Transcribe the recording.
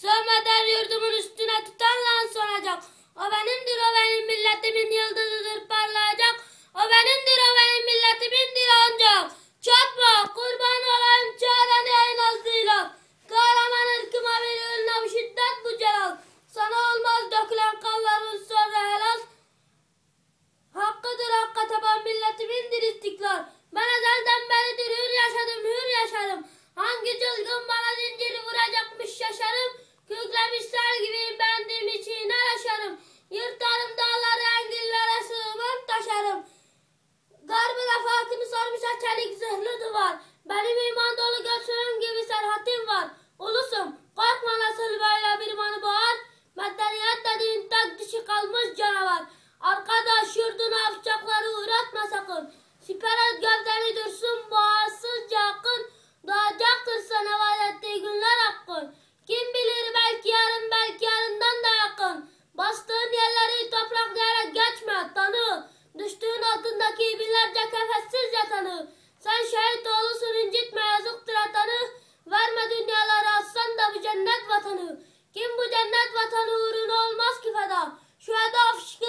Sormadan yurdumun üstü. güzel terlik zırhlı duvar. Benim iman Şu anda afişkı